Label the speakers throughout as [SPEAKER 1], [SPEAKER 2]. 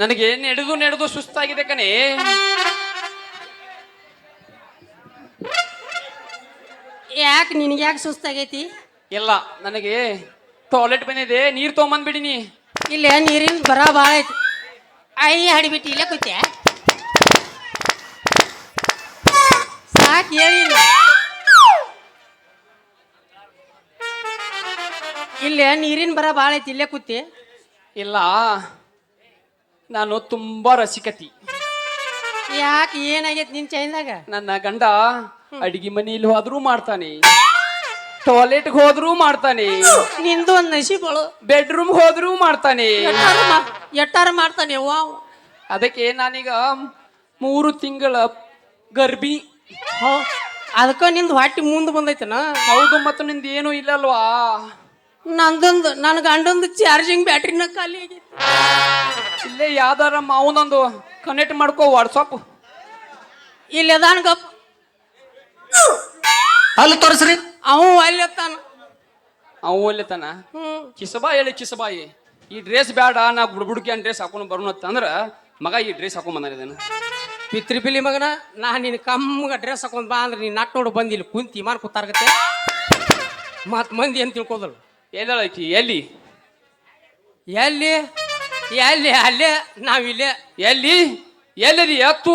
[SPEAKER 1] ನನಗೆ ನಡೆದು ನಡೆದು ಸುಸ್ತಾಗಿದೆ ಕಣೆ.
[SPEAKER 2] ಯಾಕೆ ನಿನಗೆ ಯಾಕೆ ಸುಸ್ತಾಗೈತಿ?
[SPEAKER 1] ಇಲ್ಲ ನನಗೆ ಟಾಯ್ಲೆಟ್ ಬಂದಿದೆ ನೀರು ತೊಗೊಂಬಂದ್ಬಿಡಿನಿ
[SPEAKER 2] ಇಲ್ಲ ನೀರಿನ ಬರ ಭಾಳ ಐತಿ ಐ ಹಡಿಬಿಟ್ಟಿ ಇಲ್ಲೇ ಕೂತ್ಯ? ಸಾಕು ಹೇಳಿಲ್ಲ ಇಲ್ಲ. ನೀರಿನ ಬರ ಭಾಳ ಐತಿ ಇಲ್ಲೇ ಕೂತಿ.
[SPEAKER 1] ಇಲ್ಲ. ನಾನು ತುಂಬಾ ರಸಿಕತಿ.
[SPEAKER 2] ಯಾಕೆ ಏನಾಗೈತಿ ನಿನ್ ಚೈನ್ದಾಗ?
[SPEAKER 1] ನನ್ನ ಗಂಡ ಅಡಿಗೆ ಮನೆಯಲ್ಲಿ ಹೋದ್ರೂ ಮಾಡ್ತಾನೆ. ಟಾಯ್ಲೆಟ್ಗೆ ಹೋದ್ರೂ ಮಾಡ್ತಾನೆ.
[SPEAKER 2] ನಿಂದು ಒಂದು ನಶೀಬಳು
[SPEAKER 1] ಬೆಡ್ರೂಮ್ ಹೋದ್ರೂ ಮಾಡ್ತಾನೆ.
[SPEAKER 2] ಎಟ್ಟಾರ ಮಾ- ಎಟ್ಟಾರ ಮಾಡ್ತಾನೆ ಅವ್ವ
[SPEAKER 1] ಅದಕ್ಕೆ ನಾನೀಗ ಮೂರು ತಿಂಗಳ ಗರ್ಭಿಣಿ
[SPEAKER 2] ಅದಕ್ಕ ನಿಂದು ಹೊಟ್ಟಿ ಮುಂದೆ ಬಂದೈತನ?
[SPEAKER 1] ಹೌದು ಮತ್ತು ನಿಂದ ಏನು ಇಲ್ಲಲ್ವಾ?
[SPEAKER 2] ನಂದೊಂದು ನನ್ನ ಗಂಡೊಂದು ಚಾರ್ಜಿಂಗ್ ಬ್ಯಾಟ್ರಿನ ಖಾಲಿ ಆಗೈತಿ
[SPEAKER 1] ಇಲ್ಲೇ ಯಾವ್ದಾರ ಮಾವನೊಂದು ಕನೆಕ್ಟ್ ಮಾಡ್ಕೋ ವಾಟ್ಸಪ್
[SPEAKER 2] ಇಲ್ಲಿ ಅದಾನ ಗಪ್.
[SPEAKER 3] ಅಲ್ಲಿ ತೋರಿಸ್ರಿ.
[SPEAKER 2] ಅವ ಅಲ್ಲಿ ಅತ್ತಾನ.
[SPEAKER 1] ಅವು ಒಲ್ಲೆತನ
[SPEAKER 2] ಹ್ಞೂ
[SPEAKER 1] ಕಿಸಬಾಯಿ ಹೇಳಿ ಕಿಸಬಾಯಿ. ಈ ಡ್ರೆಸ್ ಬೇಡ ನಾ ಬುಡ್ಬುಡ್ಕಿ ಅನ್ ಡ್ರೆಸ್ ಹಾಕೊಂಡು ಬರೋಣ ಅಂದ್ರ ಮಗ ಈ ಡ್ರೆಸ್ ಹಾಕೊಂಡ್ ಬಂದಾನ ಇದನ್ನ.
[SPEAKER 2] ಮಗನ ನಾ ನಿನ್ನ ಕಮ್ಮಗ ಡ್ರೆಸ್ ಹಾಕೊಂಡ್ ಬಾ ಅಂದ್ರೆ ನೀನು ನಟ್ ನೋಡು ಬಂದಿಲ್ಲ ಕುಂತಿ ಮಾರ್ ಕೂತಾರ್ಗತ್ತೆ ಮತ್ ಮಂದಿ ಅಂತ ತಿಳ್ಕೋದಲ್ಲ
[SPEAKER 1] ಎಲ್ಲಾಕಿ ಎಲ್ಲಿ?
[SPEAKER 2] ಎಲ್ಲಿ? ಎಲ್ಲಿ? ಅಲ್ಲೇ? ನಾವಿಲ್ಲೇ?
[SPEAKER 1] ಎಲ್ಲಿ? ಎಲ್ಲಿದಿ ಎತ್ತು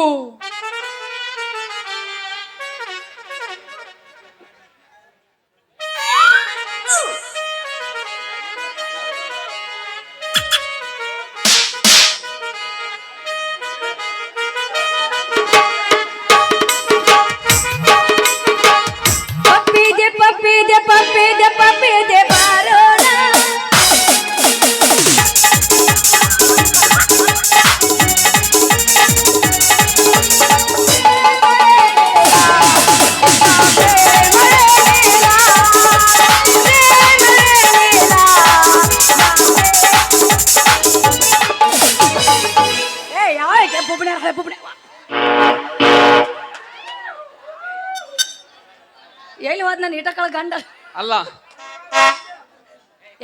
[SPEAKER 4] ಎಲ್ಲಿ ಹೋದ್ ನಾನು ಇಟಕಳ ಗಂಡ?
[SPEAKER 1] ಅಲ್ಲ.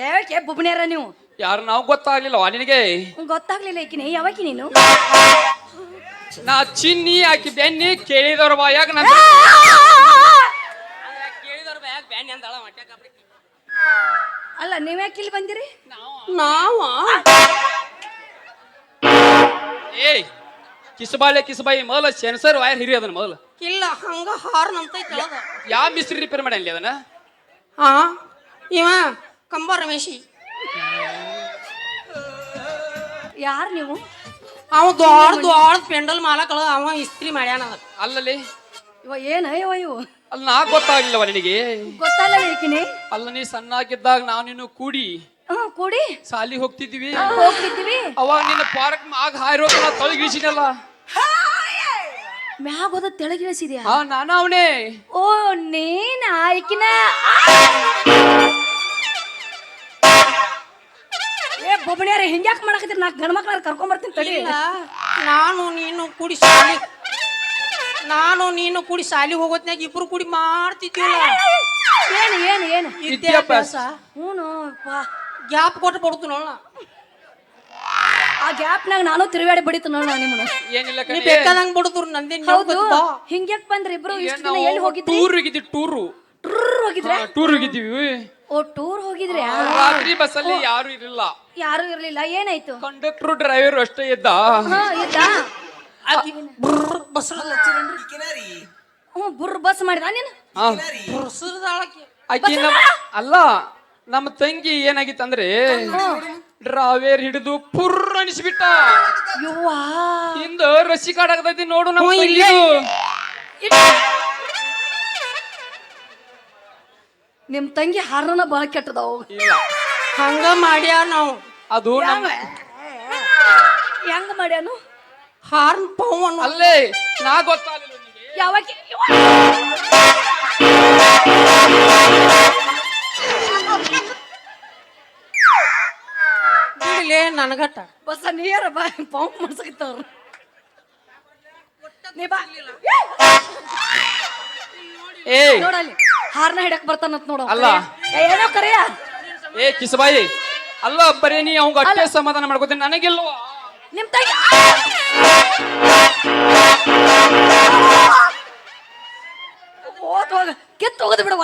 [SPEAKER 4] ಯಾಕೆ ಬುಬ್ನೇರ ನೀವು?
[SPEAKER 1] ಯಾರು ನಾವು ಗೊತ್ತಾಗ್ಲಿಲ್ಲವಾ ನಿನಗೆ?
[SPEAKER 4] ಗೊತ್ತಾಗ್ಲಿಲ್ಲ ಈಕಿನಿ ಯಾವಾಗಿ ನೀನು?
[SPEAKER 1] ನಾ ಚಿನ್ನಿ ಆಕಿ ಬೆನ್ನಿ ಕೇಳಿದವ್ರ ಬಾಯಾಗ ನಾ
[SPEAKER 4] ಅಲ್ಲ ನೀವ್ಯಾಕೆ ಇಲ್ಲಿ ಬಂದಿರಿ?
[SPEAKER 2] ನಾವ?
[SPEAKER 1] ಏಯ್ ಕಿಸಬಾಳೆ ಕಿಸಬಾಯಿ ಮೊದಲ ಸೆನ್ಸರ್ ವೈರ್ ಹಿರಿ ಅದನ್ನ ಮೊದಲು.
[SPEAKER 2] ಇಲ್ಲ ಹಂಗ ಹಾರ್ನ್ ಅಂತ ಐತಿ ಅದ.
[SPEAKER 1] ಯಾವ ಮಿಸ್ತ್ರಿ ರಿಪೇರ್ ಮಾಡಿ ಅದನ್ನ?
[SPEAKER 2] ಹಾ ಇವ ಕಂಬ ರಮೇಶಿ.
[SPEAKER 4] ಯಾರು ನೀವು?
[SPEAKER 2] ಅವ ದೊಡ್ಡ ದೊಡ್ಡ ಪೆಂಡಲ್ ಮಾಲಕಳ ಅವ ಇಸ್ತ್ರಿ ಮಾಡ್ಯಾನ ಅದಕ್ಕೆ
[SPEAKER 1] ಅಲ್ಲಲ್ಲಿ?
[SPEAKER 4] ಇವ ಏನ ಇವ ಇವು
[SPEAKER 1] ಅಲ್ಲಿ ನಾ ಗೊತ್ತಾಗ್ಲಿಲ್ಲವ ನಿನಗೆ.
[SPEAKER 4] ಗೊತ್ತಲ್ಲ ಹೇಳ್ತೀನಿ
[SPEAKER 1] ಅಲ್ಲ ನೀ ಸಣ್ಣಾಗಿದ್ದಾಗ ನಾನು ನೀನು ಕೂಡಿ.
[SPEAKER 4] ಹಾ ಕೂಡಿ.
[SPEAKER 1] ಸಾಲಿ ಹೋಗ್ತಿದ್ವಿ.
[SPEAKER 4] ಹೋಗ್ತಿದ್ದೀವಿ
[SPEAKER 1] ಅವಾಗ ನಿನ್ನ ಪಾರ್ಕ್ ಆಗ ಹಾರಿರೋದನ್ನ ನಾ ತೊಳಗಿಳಿಸಿನಲ್ಲ
[SPEAKER 4] ಮ್ಯಾಗ ಹೋದ ತೆಳಗಿಳಿಸಿದ್ಯಾ
[SPEAKER 1] ನಾನು ಅವನೇ.
[SPEAKER 4] ಓ ನೇನ ಆಯ್ಕಿನ ಏ ಬೊಬ್ಬಣ್ಯಾರ ಹಿಂಗ್ಯಾಕ್ ಮಾಡಕತ್ತೀರಿ? ನಾಲ್ಕು ಗಂಡ ಮಕ್ಳ ಕರ್ಕೊಂಬರ್ತೀನಿ ತಡಿ.
[SPEAKER 2] ನಾನು ನೀನು ಕೂಡಿ ಶಾಲಿ ನಾನು ನೀನು ಕೂಡಿ ಶಾಲಿ ಹೋಗೋತ್ನಾಗ ಇಬ್ರು ಕೂಡಿ ಮಾಡ್ತಿದ್ದೀವಲ್ಲ
[SPEAKER 4] ಏನು ಏನು ಏನು?
[SPEAKER 2] ವಿದ್ಯಾಭ್ಯಾಸ.
[SPEAKER 4] ಹ್ಞೂ ಪಾ.
[SPEAKER 2] ಗ್ಯಾಪ್ ಕೊಟ್ಟು ಕೊಡ್ತು ನೋಡ
[SPEAKER 4] ಆ ಗ್ಯಾಪ್ನಾಗ ನಾನು ತಿರುಗಾಡಿ ಬಡಿತು ನೋಡ ನಿಮ್ಮನ್ನ.
[SPEAKER 1] ಏನಿಲ್ಲ
[SPEAKER 2] ನೀ
[SPEAKER 1] ಕಣೆ
[SPEAKER 2] ಬೇಕಾದಂಗ್ ಬಿಡುದ್ರು ನಂದೇನ್
[SPEAKER 4] ಹೌದು. ಹಿಂಗ್ಯಾಕ್ ಬಂದ್ರಿ ಇಬ್ರು? ಇಷ್ಟು ದಿನ ಎಲ್ಲಿ ಹೋಗಿದ್ರಿ?
[SPEAKER 1] ಟೂರ್ ಹೋಗಿದ್ವಿ ಟೂರು
[SPEAKER 4] ಟೂರ್ ಹೋಗಿದ್ರೆ?
[SPEAKER 1] ಟೂರ್ ಹೋಗಿದ್ದೀವಿ
[SPEAKER 4] ಓ ಟೂರ್ ಹೋಗಿದ್ರೆ?
[SPEAKER 1] ರಾತ್ರಿ ಬಸ್ಸಲ್ಲಿ ಯಾರು ಇರಲಿಲ್ಲ.
[SPEAKER 4] ಯಾರು ಇರ್ಲಿಲ್ಲ. ಏನಾಯ್ತು?
[SPEAKER 1] ಕಂಡಕ್ಟರ್ ಡ್ರೈವರ್ ಅಷ್ಟೇ ಇದ್ದ.
[SPEAKER 4] ಹಾ ಇದ್ದಾ?
[SPEAKER 2] ಬಸ್ರಲ್ಲ
[SPEAKER 4] ಹ್ಞೂ ಬುರ್ ಬಸ್ ಮಾಡಿದ? ನೀನು?
[SPEAKER 1] ಹಾ. ಆಕಿ ಅಲ್ಲ ನಮ್ಮ ತಂಗಿ ಏನಾಗಿತ್ತಂದ್ರೆ ಡ್ರಾವೇರ್ ಹಿಡಿದು ಪುರ್ ಅನಿಸ್ಬಿಟ್ಟ
[SPEAKER 4] ಯವ್ವಾ
[SPEAKER 1] ಹಿಂದ ರಸಿ ಕಾಡಾಗತೈತಿ ನೋಡು ನಮ್ಮ
[SPEAKER 2] ಹ್ಞೂ, ಇಲ್ಲೇ.
[SPEAKER 1] ತಂಗಿದು.
[SPEAKER 4] ನಿಮ್ ತಂಗಿ ಹಾರನ ಬಹಳ ಕೆಟ್ಟದವು.
[SPEAKER 1] ಇಲ್ಲ.
[SPEAKER 2] ಹಂಗ ಮಾಡ್ಯಾರ ನಾವು?
[SPEAKER 1] ಅದು ನಮ್ಮ
[SPEAKER 4] ಹೆಂಗ್ ಮಾಡ್ಯಾನು?
[SPEAKER 2] ಹಾರ್ನ್ ಪವನ್
[SPEAKER 1] ಅಲ್ಲೇ ನಾ ಗೊತ್ತಾಗಲಿಲ್ಲ ನಿನಗೆ.
[SPEAKER 4] ಯಾವಾಗ
[SPEAKER 2] ಬಿಡ್ಲೇ ನನಗಟ್ಟ
[SPEAKER 4] ಬಸ್ ನೀರ ಬಾ ಪಂಪ್ ಮಾಡ್ಸಕತ್ತವ್ರು ನೀ ಬಾ.
[SPEAKER 1] ಏಯ್
[SPEAKER 4] ನೋಡಲ್ಲಿ ಹಾರ್ನ ಹಿಡಕ್ ಬರ್ತಾನಂತ ನೋಡು.
[SPEAKER 1] ಅಲ್ಲ.
[SPEAKER 4] ಏ, ಏನೋ ಕರೆಯ.
[SPEAKER 1] ಏ ಕಿಸಬಾಯಿ. ಅಲ್ಲ ಬರೀ ನೀ ಅವಂಗ ಅಷ್ಟೇ ಸಮಾಧಾನ ಮಾಡ್ಕೋತೀನಿ. ನನಗಿಲ್ವಾ
[SPEAKER 4] ನಿಮ್ ತಾಯಿ ಹೋದ್ ಹೋಗ ಕಿತ್ತು ಹೋಗದು ಬಿಡು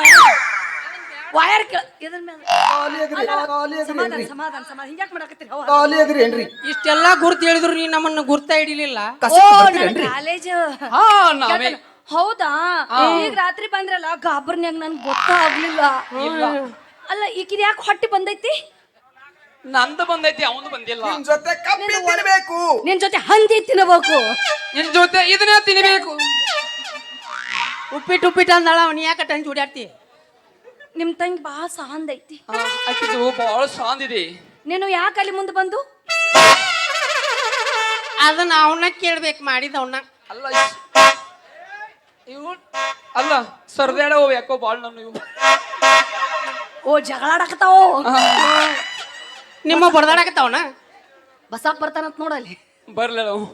[SPEAKER 4] ವಯರ್ ಕೇಳಿ ಸಮಾಧಾನ
[SPEAKER 3] ಏನ್ರಿ?
[SPEAKER 4] ಸಮಾಧಾನ ಸಮಾಧಾನ. ಹಿಂಗ್ಯಾಕ್ ಮಾಡಕತ್ತೀರಿ? ಹೌ
[SPEAKER 3] ಖಾಲಿ ಅದ್ರಿ ಏನ್ರಿ?
[SPEAKER 2] ಇಷ್ಟೆಲ್ಲಾ ಗುರ್ತು ಹೇಳಿದ್ರು ನೀ ನಮ್ಮನ್ನ ಗುರ್ತ ಹಿಡಿಲಿಲ್ಲ.
[SPEAKER 4] ಓ ನನ್ನ
[SPEAKER 3] ಬರ್ತೀರೇನ್ರಿ
[SPEAKER 4] ಕಾಲೇಜ್.
[SPEAKER 1] ಹಾ ನಾವೇ
[SPEAKER 4] ಹೌದಾ? ಈಗ ರಾತ್ರಿ ಬಂದ್ರಲ್ಲ ಗಾಬರ್ನ್ಯಾಗ ನನ್ಗೆ ಗೊತ್ತಾಗ್ಲಿಲ್ಲ ಅಲ್ಲ ಈಕಿದ ಯಾಕೆ ಹೊಟ್ಟಿ ಬಂದೈತಿ?
[SPEAKER 1] ನಂದು ಬಂದೈತಿ ಅವನು ಬಂದಿಲ್ಲ.
[SPEAKER 3] ನಿನ್ ಜೊತೆ ಕಬ್ಬಿ ತಿನ್ಬೇಕು.
[SPEAKER 4] ನಿನ್ ಜೊತೆ ಹಂದಿ ತಿನ್ನಬೇಕು
[SPEAKER 1] ನಿನ್ ಜೊತೆ ಇದನ್ನ ತಿನ್ಬೇಕು.
[SPEAKER 2] ಉಪ್ಪಿಟ್ಟು ಉಪ್ಪಿಟ್ಟು ಅಂದಳ ಅವನು ಯಾಕೆ ಟಂಚ್ ಹೊಡ್ಯಾಡ್ತಿ
[SPEAKER 4] ನಿಮ್ ತಂಗಿ ಬಹಳ ಸಾಂದ್ ಐತಿ.
[SPEAKER 1] ಆಕಿದು ಬಹಳ ಸಾಂದ್ ಇದೆ.
[SPEAKER 4] ನೀನು ಯಾಕೆ ಅಲ್ಲಿ ಮುಂದೆ ಬಂದು?
[SPEAKER 2] ಅದನ್ನ ಅವನ್ನ ಕೇಳ್ಬೇಕು ಮಾಡಿದ ಅವನ್ನ
[SPEAKER 1] ಅಲ್ಲ ಇವು ಅಲ್ಲ ಸರ್ದಾಡೋ ಯಾಕೋ ಬಾಳ ನಾನು ಇವು.
[SPEAKER 4] ಓ ಜಗಳಾಡಕತ್ತಾವೋ
[SPEAKER 2] ನಿಮ್ಮ ಬಡ್ದಾಡಕತ್ತವನ
[SPEAKER 4] ಬಸಾಕ್ ಬರ್ತಾನಂತ ನೋಡಲ್ಲಿ
[SPEAKER 1] ಬರ್ಲಿಲ್ಲ ಅವು.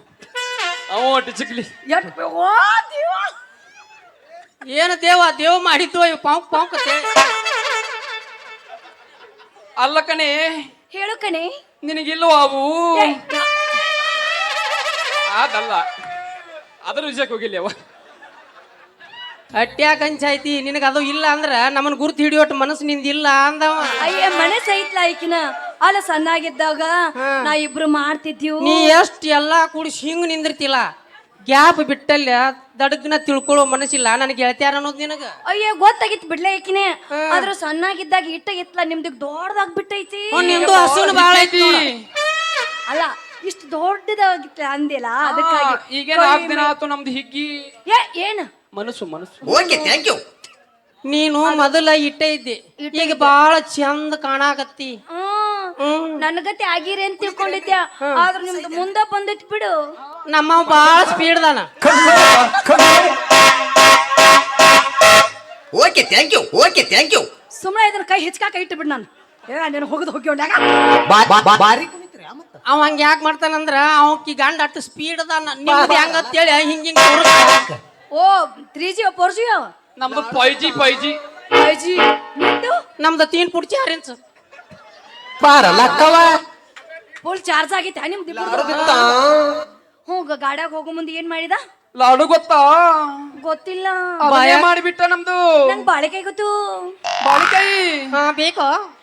[SPEAKER 1] ಅವ ಒಟ್ಟು ಚಿಕ್ಲಿ
[SPEAKER 4] ಎಟ್ ಓ ದೇವ
[SPEAKER 2] ಏನು ದೇವ ದೇವ್ ಮಾಡಿದ್ದು ಇವ್ ಪಾಂಕ್ ಪಾಂಕ್ ಅಂತ ಹೇಳಿ
[SPEAKER 1] ಅಲ್ಲ ಕಣೆ.
[SPEAKER 4] ಹೇಳು ಕಣೆ.
[SPEAKER 1] ನಿನಗಿಲ್ವ ಅವು? ಅದಲ್ಲ. ಅದ್ರ ವಿಷಯಕ್ಕೆ ಹೋಗಿಲ್ಲ ಅವ
[SPEAKER 2] ಅಟ್ಯಾಕ ನಿನಗ ಅದು ಇಲ್ಲ ಅಂದ್ರ ನಮ್ಮನ್ ಗುರ್ತು ಹಿಡಿಯೋಟ್ ಮನಸ್ಸು ನಿಂದ ಇಲ್ಲ ಅಂದವ.
[SPEAKER 4] ಅಯ್ಯ ಮನಸ್ಸು ಐತ್ಲ ಐಕಿನ ಅಲ್ಲ ಸಣ್ಣಾಗಿದ್ದಾಗ ನಾ ಇಬ್ರು ಮಾಡ್ತಿದ್ವಿ
[SPEAKER 2] ನೀ ಎಷ್ಟ್ ಎಲ್ಲಾ ಕೂಡಿ ಹಿಂಗ್ ನಿಂದಿರ್ತಿಲ್ಲ. ಗ್ಯಾಪ್ ಬಿಟ್ಟಲ್ಲ ದಡಗ್ನ ತಿಳ್ಕೊಳ್ಳೋ ಮನಸ್ಸಿಲ್ಲ. ನನಗೆ ಹೇಳ್ತಾರ ಅನ್ನೋದು ನಿನಗ?
[SPEAKER 4] ಅಯ್ಯ ಗೊತ್ತಾಗಿತ್ತು ಬಿಡ್ಲೆ ಈಕಿನೇ. ಆದ್ರ ಸಣ್ಣಾಗಿದ್ದಾಗ ಇಟ್ಟ ಇತ್ಲ ನಿಮ್ದು ದೊಡ್ಡದಾಗ ಬಿಟ್ಟೈತಿ
[SPEAKER 2] ಅವ್ನ್ ನಿಂದು ಹಸುನು ಬಾಳ ಐತಿ
[SPEAKER 4] ಅಲ್ಲ ಇಷ್ಟು ದೊಡ್ಡದಾಗಿತ್ತ ಅಂದಿಲ್ಲ ಅದಕ್ಕಾಗಿ.
[SPEAKER 1] ಈಗ ನಾಲ್ಕು ದಿನ ಆತು ನಮ್ದು ಹಿಗ್ಗಿ?
[SPEAKER 4] ಏ ಏನ?
[SPEAKER 1] ಮನಸ್ಸು ಮನಸ್ಸು.
[SPEAKER 3] ಓಕೆ ಥ್ಯಾಂಕ್ ಯು
[SPEAKER 2] ನೀನು ಮೊದಲ ಇಟ್ಟ ಇದ್ದಿ. ಈಗ ಬಾಳ ಚಂದ ಕಾಣಾಕತ್ತಿ.
[SPEAKER 4] ನನ್ಗತಿ ಆಗಿರಿ ಅಂತ ತಿಳ್ಕೊಂಡಿದ್ಯಾ? ಆದ್ರ ನಿಮ್ದು ಮುಂದ ಬಂದಿತ್ತು ಬಿಡು.
[SPEAKER 2] ನಮ್ಮ ಬಾಳ ಸ್ಪೀಡ್ ದಾನ.
[SPEAKER 3] Okay thank you okay thank you
[SPEAKER 4] ಸುಮ್ಮನೆ ಇದನ್ನ ಕೈ ಹಿಚ್ಕಾಕ ಇಟ್ಟು ಬಿಡು ನಾನು. ಏ ನೀನು ಹೋಗದು ಹೋಗಿ ಹೊಡ್ಯಾಗ
[SPEAKER 3] ಬಾರಿ
[SPEAKER 2] ಅವ ಹಂಗ ಯಾಕೆ ಮಾಡ್ತಾನಂದ್ರ ಅವಕ್ಕಿ ಗಂಡ ಅಟ್ಟು ಸ್ಪೀಡ್ ಅದಾನ ನಿಮ್ದು ಹಿಂಗ ಹಿಂಗ ತೋರಿಸ್ತಾನ.
[SPEAKER 4] ಓ ತ್ರೀ ಜಿ ಫೋರ್ ಜಿ
[SPEAKER 1] ನಮ್ದು five G five G
[SPEAKER 4] five G ನಿಂದು?
[SPEAKER 2] ನಮ್ದು ತೀನ್ ಪುಡ್ಚಿ ಇಂಚ್
[SPEAKER 3] ಬಾರ ಲಕ್ಕವ
[SPEAKER 4] ಫುಲ್ ಚಾರ್ಜ್ ಆಗೈತೆ ನಿಮ್ದು? ಹ್ಞೂ ಗ- ಗಾಡ್ಯಾಗ ಹೋಗೋ ಮುಂದೆ ಏನ್ ಮಾಡಿದ?
[SPEAKER 1] ಲಾಡು ಗೊತ್ತಾ?
[SPEAKER 4] ಗೊತ್ತಿಲ್ಲ.
[SPEAKER 1] ಭಯ ಮಾಡಿಬಿಟ್ಟ ನಮ್ದು.
[SPEAKER 4] ನಂಗೆ ಬಾಳೆಕಾಯಿ ಗೊತ್ತು.
[SPEAKER 1] ಬಾಳೆಕಾಯಿ
[SPEAKER 2] ಹಾ ಬೇಕೋ.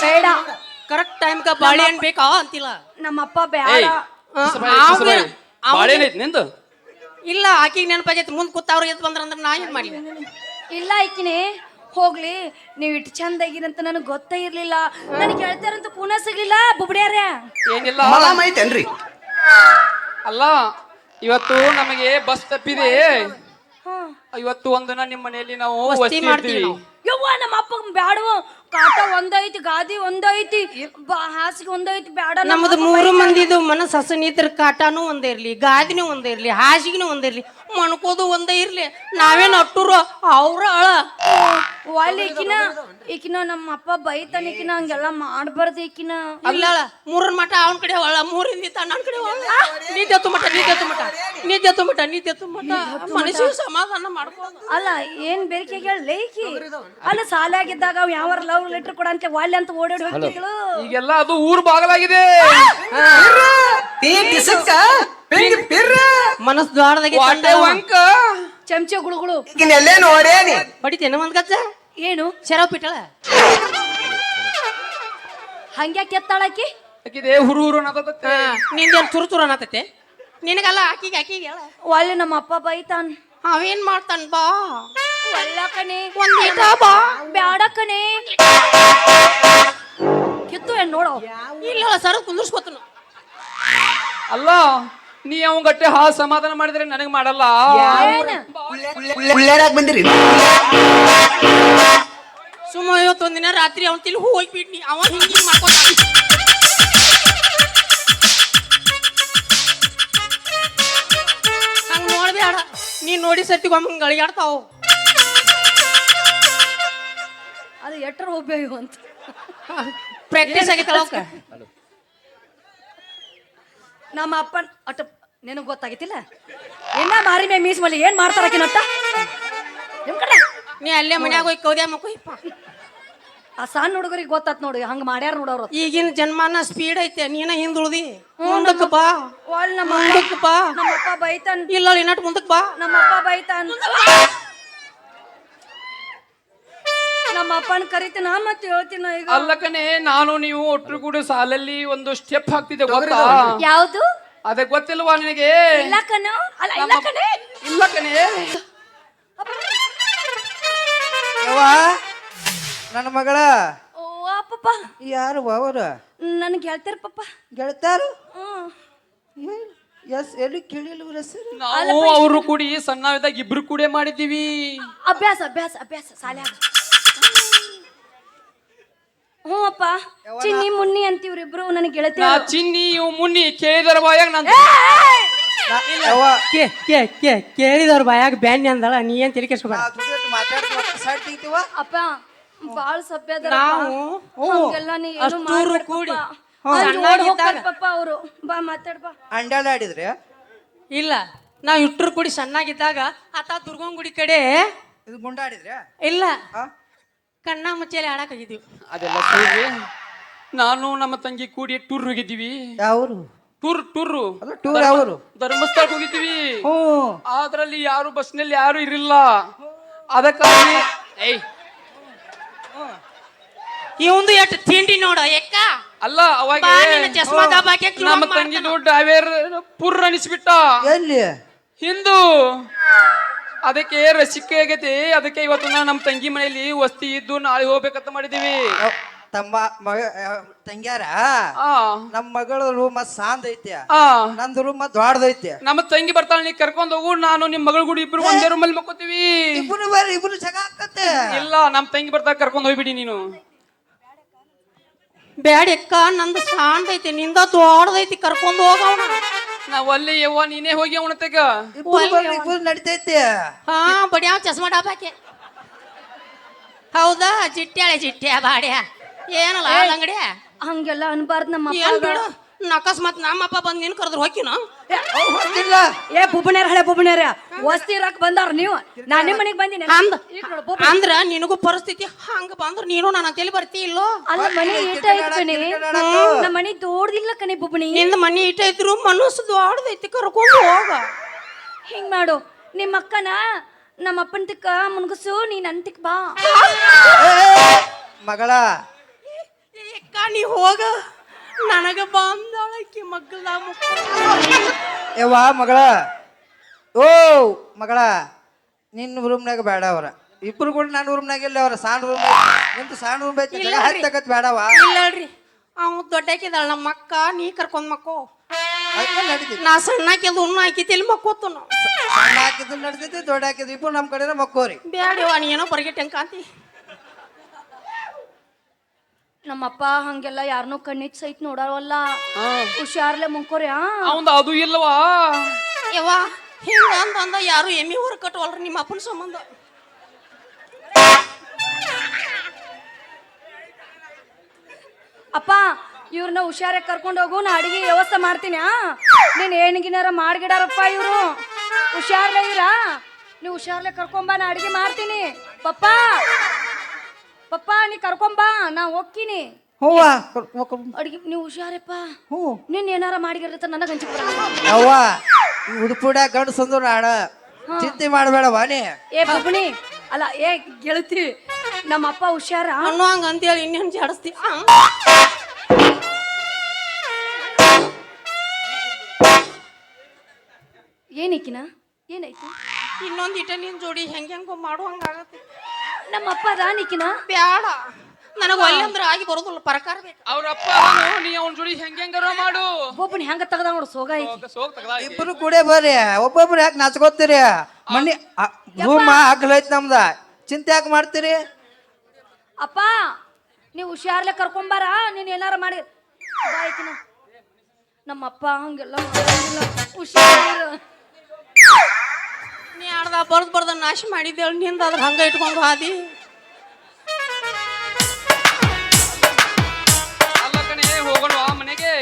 [SPEAKER 4] ಬೇಡ.
[SPEAKER 2] ಕರೆಕ್ಟ್ ಟೈಮ್ಗ ಬಾಳೆಹಣ್ಣು ಬೇಕಾ ಅಂತಿಲ್ಲ.
[SPEAKER 4] ನಮ್ಮಪ್ಪ ಬೇಡ
[SPEAKER 1] ಬಾಳೆಹಣ್ಣು ನಿಂದು?
[SPEAKER 2] ಇಲ್ಲ ಆಕಿಗೆ ನೆನಪಾಗೈತಿ ಮುಂದ್ ಕೂತ ಅವ್ರು ಎದ್ದು ಬಂದ್ರ ಅಂದ್ರೆ ನಾ ಏನ್ ಮಾಡ್ಲಿ?
[SPEAKER 4] ಇಲ್ಲ ಆಕಿನೇ ಹೋಗ್ಲಿ ನೀವ್ ಇಟ್ಟು ಚಂದಾಗಿರಂತ ನನಗೆ ಗೊತ್ತೇ ಇರ್ಲಿಲ್ಲ. ನನಗೆ ಹೇಳ್ತಾರಂತ ಪುನಃ ಸಿಗ್ಲಿಲ್ಲ ಬುಬ್ಡ್ಯಾರ.
[SPEAKER 1] ಏನಿಲ್ಲ.
[SPEAKER 3] ಮಲಾಮ್ ಐತೇನ್ರಿ
[SPEAKER 1] ಅಲ್ಲ ಇವತ್ತು ನಮಗೆ ಬಸ್ ತಪ್ಪಿದೆ. ಇವತ್ತು ಒಂದಿನ ನಿಮ್ಮ ಮನೆಯಲ್ಲಿ ನಾವು
[SPEAKER 2] ವಸ್ತಿ ಮಾಡ್ತೀವಿ
[SPEAKER 1] ಮಾಡ್ತೀವಿ
[SPEAKER 2] ನಾವು.
[SPEAKER 4] ಯವ್ವ ನಮ್ಮ ಅಪ್ಪ ಬ್ಯಾಡವ? ಕಾಟ ಒಂದೈತಿ ಗಾದಿ ಒಂದೈತಿ ಬಾ- ಹಾಸಿಗೆ ಒಂದೈತಿ ಬ್ಯಾಡ. ನಮ್ದು
[SPEAKER 2] ನಮ್ಮದು ಮೂರು. ಮಂದಿದು ಮನಸ್ಸು ಹಸನೀತರ ಕಾಟಾನು ಒಂದೇ ಇರ್ಲಿ ಗಾದಿನೂ ಒಂದೇ ಇರ್ಲಿ ಹಾಸಿಗೆನೂ ಒಂದೇ ಇರ್ಲಿ ಮಣ್ಕೋದು ಒಂದೇ ಇರ್ಲಿ ನಾವೇನು ಅಟ್ಟುರು ಅವ್ರ ಅಳ
[SPEAKER 4] ಒಳ್ಳೆ ಈಕಿನ ಈಕಿನ ನಮ್ಮ ಅಪ್ಪ ಬೈತಾನ ಈಕಿನ ಹಂಗೆಲ್ಲ ಮಾಡ್ಬಾರ್ದು ಈಕಿನ.
[SPEAKER 2] ಅಲ್ಲ ಮೂರನ್ ಮಠ ಅವನ ಕಡೆ ಒಳ್ಳ ಮೂರಿಂದ ನನ್ನ ಕಡೆ ಒಳ್ಳ ನಿದ್ದೆ ತುಂಬಟ ನಿದ್ದೆ ತುಂಬಟ ನಿದ್ದೆ ತುಂಬಟ ನಿದ್ದೆ ತುಂಬಟ ಮನುಷ್ಯ ಸಮಾಧಾನ ಮಾಡ್ಕೊಂಡು
[SPEAKER 4] ಅಲ್ಲ ಏನ್ ಬೇರಿಕೆ ಹೇಳಿ ಈಕಿ? ಅಲ್ಲ ಸಾಲಾಗಿದ್ದಾಗ ಅವ್ ಯಾವ ಲವ್ ಲೆಟರ್ ಕೊಡ ಅಂತ ಒಳ್ಳೆ ಅಂತ ಓಡಾಡಿ ಹೋಗ್ತಿದ್ಳು
[SPEAKER 1] ಈಗೆಲ್ಲ ಅದು ಊರ್ ಬಾಗಲಾಗಿದೆ.
[SPEAKER 2] ಮನಸ್ಸು
[SPEAKER 1] ವಂಕ.
[SPEAKER 4] ಚಮಚೆ ಗುಳುಗುಳು.
[SPEAKER 3] ಈಗಿನೆಲ್ಲೇ ನೋಡೇನಿ.
[SPEAKER 2] ಹೊಡಿತೇನೆ ಒಂದ್ ಗಜ್ಜ?
[SPEAKER 4] ಏನು?
[SPEAKER 2] ಶರಾಬ್ ಬಿಟ್ಟಳ
[SPEAKER 4] ಹಂಗ್ಯಾಕೆ ಎತ್ತಾಳಕಿ
[SPEAKER 1] ಆಕಿದೆ ಹುರು ಹುರು ಅನ್ನತತ್ತೆ
[SPEAKER 2] ನಿಂದೇನ್ ಚುರು ಚುರು ಅನ್ನತತ್ತೆ ನಿನಗಲ್ಲ ಆಕಿಗೆ ಆಕಿಗೆ ಹೇಳ.
[SPEAKER 4] ಒಳ್ಳೆ ನಮ್ಮ ಅಪ್ಪ ಬೈತಾನ.
[SPEAKER 2] ಅವೇನ್ ಮಾಡ್ತಾನ ಬಾ?
[SPEAKER 4] ಒಳ್ಳ ಕಣೆ.
[SPEAKER 2] ಒಂದೀಟ ಬಾ.
[SPEAKER 4] ಬ್ಯಾಡ ಕಣೆ. ಕಿತ್ತು ಏನ್ ನೋಡೋ.
[SPEAKER 2] ಇಲ್ಲ ಸರ್ ಕುಂದಿರ್ಸ್ಕೊತನು.
[SPEAKER 1] ಅಲ್ಲ ನೀ ಅವ್ ಗಟ್ಟೆ ಹಾ ಸಮಾಧಾನ ಮಾಡಿದ್ರೆ ನನಗ್ ಮಾಡಲ್ಲ.
[SPEAKER 3] ಉಳ್ಳಾಡಕ್ ಬಂದಿರಿ.
[SPEAKER 2] ಸುಮ್ಮ ದಿನ ರಾತ್ರಿ ಅವನ್ ತಿಳಿ ಹೋಗ್ಬಿಡ್ನಿ ಅವ ಹಿಂಗೆ ಹಿಂಗ್ ಮಾಡ್ಕೊತ ಹಂಗ ನೋಡ್ಬೇಡ. ನೀ ನೋಡಿ ಸತ್ತಿಗೆ ಒಮ್ಮೆ ಗಳಿಗಾಡ್ತಾವ
[SPEAKER 4] ಅದು ಎಟ್ಟರ ಹೋಗ್ಬೇಕು ಅಂತ.
[SPEAKER 2] ಪ್ರಾಕ್ಟೀಸ್ ಆಗಿತ್ತಲ್ಲ
[SPEAKER 4] ನಮ್ಮ ಅಪ್ಪನ ಅಟ ನಿನಗೆ ಗೊತ್ತಾಗಿತ್ತಿಲ್ಲ? ಇನ್ನ ಮಾರಿ ಮೇ ಮೀಸ್ ಮಲ್ಲಿ ಏನ್ ಮಾಡ್ತಾರ ಆಕಿನಟ್ಟ ನಿಮ್ ಕಡೆ?
[SPEAKER 2] ನೀ ಅಲ್ಲೇ ಮನ್ಯಾಗ ಹೋಗಿ ಕೌದ್ಯಾ ಮಕ್ಕೋಯಪ್ಪ
[SPEAKER 4] ಆ ಸಣ್ಣ ಹುಡುಗರಿಗೆ ಗೊತ್ತಾತ್ ನೋಡಿ ಹಂಗ ಮಾಡ್ಯಾರ ನೋಡೋರು
[SPEAKER 2] ಈಗಿನ ಜನ್ಮಾನ ಸ್ಪೀಡ್ ಐತೆ ನೀನ ಹಿಂದುಳ್ದಿ ಮುಂದಕ್ಕೆ ಬಾ.
[SPEAKER 4] ನಮ್ಮ
[SPEAKER 2] ಮುಂದಕ್ಕೆ ಬಾ.
[SPEAKER 4] ನಮ್ಮಪ್ಪ ಬೈತಾನ.
[SPEAKER 2] ಇಲ್ಲ ಇನ್ನಟ್ ಮುಂದಕ್ಕೆ ಬಾ.
[SPEAKER 4] ನಮ್ಮಪ್ಪ ಬೈತಾನ್. ಅಪ್ಪನ ಕರಿತೀನ ಮತ್ತೆ ಹೇಳ್ತೀನ ಈಗ.
[SPEAKER 1] ಅಲ್ಲಕನೆ ನಾನು ನೀವು ಒಟ್ಟರು ಕೂಡ ಸಾಲಲ್ಲಿ ಒಂದು ಸ್ಟೆಪ್ ಹಾಕ್ತಿದ್ದೆ ಗೊತ್ತಾ?
[SPEAKER 4] ಯಾವ್ದು?
[SPEAKER 1] ಅದಕ್ಕೆ ಗೊತ್ತಿಲ್ವಾ ನಿನಗೆ?
[SPEAKER 4] ಇಲ್ಲ ಕಣೋ. ಅಲ್ಲ ಇಲ್ಲ ಕಣೆ.
[SPEAKER 1] ಇಲ್ಲ ಕಣೆ.
[SPEAKER 5] ಯವ್ವ ನನ್ನ ಮಗಳ.
[SPEAKER 4] ಓ ಪಪ್ಪ
[SPEAKER 5] ಯಾರು ಅವರು?
[SPEAKER 4] ನನ್ನ ಹೇಳ್ತಾರ ಪಪ್ಪ.
[SPEAKER 5] ಗೆಳತಾರು
[SPEAKER 4] ಹ್ಮ್.
[SPEAKER 5] ಎಸ್ ಎಲ್ಲಿ ಕೇಳಿಲ್ಲ ಹೆಸರು
[SPEAKER 1] ನಾವು ಅವರು ಕೂಡಿ ಸಣ್ಣವಿದ್ದಾಗ ಇಬ್ರು ಕೂಡೇ ಮಾಡಿದ್ದೀವಿ.
[SPEAKER 4] ಅಭ್ಯಾಸ ಅಭ್ಯಾಸ ಅಭ್ಯಾಸ. ಸಾಲ್ಯಾಗ ಹ್ಞೂ ಅಪ್ಪ ಚಿನ್ನಿ ಮುನ್ನಿ ಅಂತೀವ್ರಿ ಇಬ್ರು ನನಗೆ ಗೆಳತಿ
[SPEAKER 1] ನಾ ಚಿನ್ನಿ ಇವು ಮುನ್ನಿ ಕೇಳಿದರ ಬಾಯಾಗ ನಾನು
[SPEAKER 5] ಯವ್ವ
[SPEAKER 2] ಕೇ ಕೇ ಕೇ ಕೇಳಿದವ್ರ ಬಾಯಾಗ ಬ್ಯಾನ್ ಅಂದಳ ನೀ ಏನ್ ಕೆಡ್ಸ್ಕೊಬೇಡ
[SPEAKER 5] ಮಾತಾಡ್ತೀವಿ ಸೈಡ್ ತೆಗಿತೀವ
[SPEAKER 4] ಅಪ್ಪ ಬಾಳ ಸಭ್ಯ ಅದಾರ
[SPEAKER 2] ನಾವು
[SPEAKER 4] ಹಂಗೆಲ್ಲ ನೀ ಏನು
[SPEAKER 2] ಅಷ್ಟೂರು ಕೂಡಿ.
[SPEAKER 4] ಅಲ್ಲಿ ಓಡ್ ಹೋಗ್ತಾರ್ ಅವರು ಬಾ ಮಾತಾಡ್ ಬಾ
[SPEAKER 5] ಅಂಡಾಡಿದ್ರೆ
[SPEAKER 2] ಇಲ್ಲ ನಾವ್ ಇಟ್ಟರು ಕೂಡಿ ಸಣ್ಣಾಗಿದ್ದಾಗ ಆತ ದುರ್ಗಂಗುಡಿ ಕಡೆ
[SPEAKER 5] ಇದು ಗುಂಡಾಡಿದ್ರೆ
[SPEAKER 2] ಇಲ್ಲ
[SPEAKER 5] ಹಾ
[SPEAKER 2] ಕಣ್ಣ ಮುಚ್ಚಲಿ ಆಡಕ್ ಹೋಗಿದ್ವಿ
[SPEAKER 1] ಅದೆಲ್ಲ ಸೇರಿ ನಾನು ನಮ್ಮ ತಂಗಿ ಕೂಡಿ ಟೂರ್ ಹೋಗಿದ್ದೀವಿ.
[SPEAKER 5] ಯಾವರು?
[SPEAKER 1] Tour tour.
[SPEAKER 5] ಅಲ್ಲ ಟೂರ್ ಯಾವರು?
[SPEAKER 1] ಧರ್ಮಸ್ಥಳಕ್ಕೆ ಹೋಗಿದ್ದೀವಿ.
[SPEAKER 5] ಹ್ಞೂ.
[SPEAKER 1] ಅದ್ರಲ್ಲಿ ಯಾರು ಬಸ್ನಲ್ಲಿ ಯಾರು ಇರಲಿಲ್ಲ. ಅದಕ್ಕಾಗಿ ಏಯ್.
[SPEAKER 2] ಇವಂದು ಎಷ್ಟು ತಿಂಡಿ ನೋಡ ಎಕ್ಕ
[SPEAKER 1] ಅಲ್ಲ ಅವಾಗ
[SPEAKER 2] ಬಾ ನಿನ್ನ ಚಸ್ಮಾ ದಬ್ಬಾಕೆ
[SPEAKER 1] ನಮ್ಮ
[SPEAKER 2] ತಂಗಿ
[SPEAKER 1] ತಂಗಿದು ಡ್ರೈವರ್ ಪುರ್ ಅನಿಸ್ಬಿಟ್ಟ.
[SPEAKER 5] ಎಲ್ಲಿ?
[SPEAKER 1] ಹಿಂದು. ಅದಕ್ಕೆ ರಸಿಕೆ ಆಗೈತಿ. ಅದಕ್ಕೆ ಇವತ್ತು ನಾ ನಮ್ಮ ತಂಗಿ ಮನೆಯಲ್ಲಿ ವಸ್ತಿ ಇದ್ದು ನಾಳೆ ಹೋಗ್ಬೇಕಂತ ಮಾಡಿದೀವಿ
[SPEAKER 5] ತಮ್ಮ ಮಗ ತಂಗ್ಯಾರ?
[SPEAKER 1] ಆ.
[SPEAKER 5] ನಮ್ಮ ಮಗಳ ರೂಮ್ ಸಾಂದ್ ಐತಿ.
[SPEAKER 1] ಆ.
[SPEAKER 5] ನಂದು ರೂಮ್ ದೊಡ್ಡದೈತಿ
[SPEAKER 1] ನಮ್ಮ ತಂಗಿ ಬರ್ತಾಳೆ ನೀ ಕರ್ಕೊಂಡ್ ಹೋಗು. ನಾನು ನಿಮ್ ಮಗಳ ಗುಡಿ ಇಬ್ರು ಒಂದೇ ರೂಮಲ್ಲಿ ಮಕ್ಕೋತೀವಿ.
[SPEAKER 5] ಇಬ್ರು ಬೇರೆ ಇಬ್ರು ಜಗ
[SPEAKER 1] ಇಲ್ಲ ನಮ್ಮ ತಂಗಿ ಬರ್ತಾ ಕರ್ಕೊಂಡ್ ಹೋಗ್ಬಿಡಿ ನೀನು.
[SPEAKER 2] ಬ್ಯಾಡಕ್ಕ ನಂದು ಸಾಂದ್ ಐತಿ. ನಿಂದ ದೊಡ್ಡದೈತಿ ಕರ್ಕೊಂಡು ಹೋಗವನ.
[SPEAKER 1] ನಾವ್ ಅಲ್ಲಿ ಯವ್ವ ನೀನೇ ಹೋಗಿ
[SPEAKER 5] ಇಬ್ರು ನಡಿತೈತಿ.
[SPEAKER 2] ಹಾ ಬಡಿಯಾವ ಚಸ್ಮಾ ಡಾಬಾಕೆ ಹೌದಾ? ಚಿಟ್ಟ್ಯಾಳೆ ಚಿಟ್ಟ್ಯಾ ಬಾಡ್ಯಾ. ಏನಲ್ಲ ಅಂಗಡಿ?
[SPEAKER 4] ಹಂಗೆಲ್ಲ ಅನ್ಬಾರ್ದು ನಮ್ಮ ಅಪ್ಪ
[SPEAKER 2] ಬಿಡು. ಅಕಸ್ಮಾತ್ ನಮ್ಮಪ್ಪ ಬಂದ್ ನಿನ್ ಕರೆದ್ರು
[SPEAKER 5] ಹೋಗಿನೋ
[SPEAKER 4] ಏ ಬುಬ್ನೇರ್ ಹಳೆ ಬುಬ್ನೇರ ವಸ್ತಿ ಇರಾಕ್ ಬಂದಾರ ನೀವು. ನಿಮ್ಮ ಮನೆಗೆ ಬಂದಿನಿ.
[SPEAKER 2] ಅಂದ್
[SPEAKER 4] ಈಗ ನೋಡು, ಬುಬ್ಬ-
[SPEAKER 2] ಅಂದ್ರ ನಿನಗೂ ಪರಿಸ್ಥಿತಿ ಹಂಗ ಬಂದ್ರ ನೀನು ನನ್ನ ಅಂತೇಳಿ ಬರ್ತಿ ಇಲ್ಲೋ?
[SPEAKER 4] ಅಲ್ಲ ಮನೆ ಈಟ ಐತ್ ನಮ್ಮ ಮನೆ ದೊಡ್ಡದಿಲ್ಲ ಕಣೆ ಬುಬ್ಬಣಿ.
[SPEAKER 2] ನಿಂದ ಮನಿ ಇಟ್ಟ ಇದ್ರು ಮನಸ್ಸು ದೊಡ್ಡದೈತಿ ಕರ್ಕೊಂಡು ಹೋಗ.
[SPEAKER 4] ಹಿಂಗ್ ಮಾಡು. ನಿಮ್ಮ ಅಕ್ಕನ ನಮ್ಮ ಅಪ್ಪನ ತಿಕ್ಕ ಮುನ್ಗಸು ನೀನ್ ಅಂತಿಕ್ ಬಾ.
[SPEAKER 5] ಮಗಳ.
[SPEAKER 2] ಅಕ್ಕ ನೀ ಹೋಗ. ನನಗ ಮಗ್ಗಲ್ದಾಗ ಮುಕ್ಕ
[SPEAKER 5] ಯವ್ವ ಮಗಳ. ಓ ಮಗಳ ನಿನ್ನ ರೂಮ್ನಾಗ ಬೇಡ ಅವ್ರ. ಇಬ್ರು ಕೂಡ ನನ್ನ ರೂಮ್ನಾಗ ಇಲ್ಲ ಅವ್ರ ಸಣ್ಣ ರೂಮ್ ನಿಂದು ಸಣ್ಣ ರೂಮ್ ಐತಿ ಜಗ ಹತ್ತಕತ್ ಬೇಡವ
[SPEAKER 2] ಇಲ್ಲ ಹೇಳ್ರಿ ಅವ್ ದೊಡ್ಡಾಕಿದಾಳ ನಮ್ಮ ಅಕ್ಕ ನೀ ಕರ್ಕೊಂಡ್ ಮಕ್ಕೋ.
[SPEAKER 5] ಅದಕ್ಕೆ ನಡೀತಿ
[SPEAKER 2] ನಾ ಸಣ್ಣಾಕಿದ್ ಉಣ್ಣು ಹಾಕಿತಿಲ್ ಮಕ್ಕೋತು ನಾವು
[SPEAKER 5] ಸಣ್ಣ ಹಾಕಿದ್ರು ನಡ್ತೈತಿ ದೊಡ್ಡ ಹಾಕಿದ್ರು ಇಬ್ರು ನಮ್ಮ ಕಡೆನ ಮಕ್ಕೋರಿ.
[SPEAKER 2] ಬ್ಯಾಡವ ನೀ ಏನೋ ಬರ್ಗೆಟ್ ಕಾಂತಿ
[SPEAKER 4] ನಮ್ಮಪ್ಪ ಹಂಗೆಲ್ಲ ಯಾರನ್ನೂ ಕಣ್ಣಿಟ್ ಸಹಿತ ನೋಡವಲ್ಲ ಹುಷಾರ್ಲೆ ಮುಂಕೋರಿ
[SPEAKER 1] ಅವಂದ ಅದು ಇಲ್ಲವಾ
[SPEAKER 2] ಯವ್ವ ಹಿಂಗ ಅಂದ ಅಂದ ಯಾರು ಎಮ್ಮಿ ಹೊರ ಕಟ್ಟವಲ್ರಿ ನಿಮ್ಮ ಅಪ್ಪನ ಸಂಬಂಧ?
[SPEAKER 4] ಅಪ್ಪ ಇವ್ರನ್ನ ಹುಷಾರಾಗಿ ಕರ್ಕೊಂಡು ಹೋಗು ನಾ ಅಡಿಗೆ ವ್ಯವಸ್ಥೆ ಮಾಡ್ತೀನಿ ಆ ನೀನ್ ಏನಿಗಿನಾರ ಮಾಡ್ಗಿಡಾರಪ್ಪ ಇವ್ರು. ಹುಷಾರ್ಲೆ ಇವ್ರಾ? ನೀವು ಹುಷಾರ್ಲೆ ಕರ್ಕೊಂಬ ನಾ ಅಡಿಗೆ ಮಾಡ್ತೀನಿ. ಪಪ್ಪ! ಪಪ್ಪ ನೀ ಕರ್ಕೊಂಬಾ ನಾ ಹೋಗ್ತೀನಿ.
[SPEAKER 5] ಹೂವ
[SPEAKER 4] ಅಡಿಗೆ ನೀವು ಹುಷಾರಪ್ಪ.
[SPEAKER 5] ಹ್ಞೂ
[SPEAKER 4] ನೀನ್ ಏನಾರ ಮಾಡಿಗಿರತ್ತ ನನಗೆ ಹಂಚಿ
[SPEAKER 5] ಅವ್ವ ಉಡುಪುಡ ಗಂಡು ಸಂದು ಆಡ ಚಿಂತೆ ಮಾಡಬೇಡ ವಾಣಿ
[SPEAKER 4] ಏ ಬಬ್ಬಣಿ ಅಲ್ಲ ಏ ಗೆಳತಿ ನಮ್ಮ ಅಪ್ಪ ಹುಷಾರ?
[SPEAKER 2] ಅನ್ನೋ ಹಂಗ ಅಂತೇಳಿ ಇನ್ನೇನು ಜಾಡಿಸ್ತಿ?
[SPEAKER 4] ಏನಿಕ್ಕಿನ ಏನೈತಿ?
[SPEAKER 2] ಇನ್ನೊಂದು ಇಟ ನಿನ್ ಜೋಡಿ ಹೆಂಗೆ ಹೆಂಗೋ ಮಾಡುವಂಗಾಗತ್ತೆ
[SPEAKER 4] ನಮ್ಮ ರಾಣಿಕಿನ?
[SPEAKER 2] ಬ್ಯಾಡ. ನನಗ ಒಲ್ಲೆ ಅಂದ್ರ ಆಗಿ ಬರೋದಿಲ್ಲ ಪರಕಾರ ಬೇಕು.
[SPEAKER 1] ಅವ್ರ ಅಪ್ಪ ನೀ ಅವನ ಜೋಡಿ ಹೆಂಗ್ ಹೆಂಗಾರ ಮಾಡು.
[SPEAKER 4] ಒಬ್ಬನ ಹೆಂಗ ತೆಗ್ದ ನೋಡು ಸೋಗ ಐತಿ.
[SPEAKER 1] ಹೋಗ- ತಗದ
[SPEAKER 5] ಇಬ್ರು ಕೂಡೇ ಬರ್ರಿ. ಒಬ್ಬೊಬ್ರು ಯಾಕೆ ನಾಚ್ಕೋತೀರಿ? ಮನಿ ರೂಮ ಹಗ್ಲೈತ್ ನಮ್ದ. ಚಿಂತೆ ಯಾಕೆ ಮಾಡ್ತೀರಿ?
[SPEAKER 4] ಅಪ್ಪ ನೀವು ಹುಷಾರ್ಲೆ ಕರ್ಕೊಂಬಾರ ನೀನ್ ಏನಾರ ಮಾಡಿ. ಬಾಯ್ಕಿನ ನಮ್ಮ ಅಪ್ಪ ಹಂಗೆಲ್ಲ ಹುಷಾರು
[SPEAKER 2] ಅರ್ಧ ಬರ್ದ್ ಬರ್ದ ನಾಶ ಮಾಡಿದ್ದೇಳು ನಿಂದ ಅದ್ರ ಹಂಗ ಇಟ್ಕೊಂಡು ಹಾದಿ?
[SPEAKER 1] ಅಲ್ಲ ಕಣೆ ಹೋಗೋಣ ಮನೆಗೆ.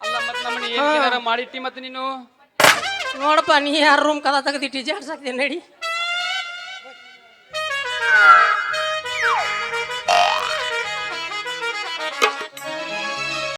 [SPEAKER 1] ಅಲ್ಲ ಮತ್ ನಮ್ಮನೆ ಏನಾರ ಮಾಡಿಟ್ಟಿ ಮತ್ತೆ ನೀನು?
[SPEAKER 2] ನೋಡಪ್ಪ ನೀ ಯಾರ ರೂಮ್ ಕದ ತೆಗೆದಿಟ್ಟಿ ಜಾಡ್ಸಾಕ್ತೀನಿ ನಡಿ.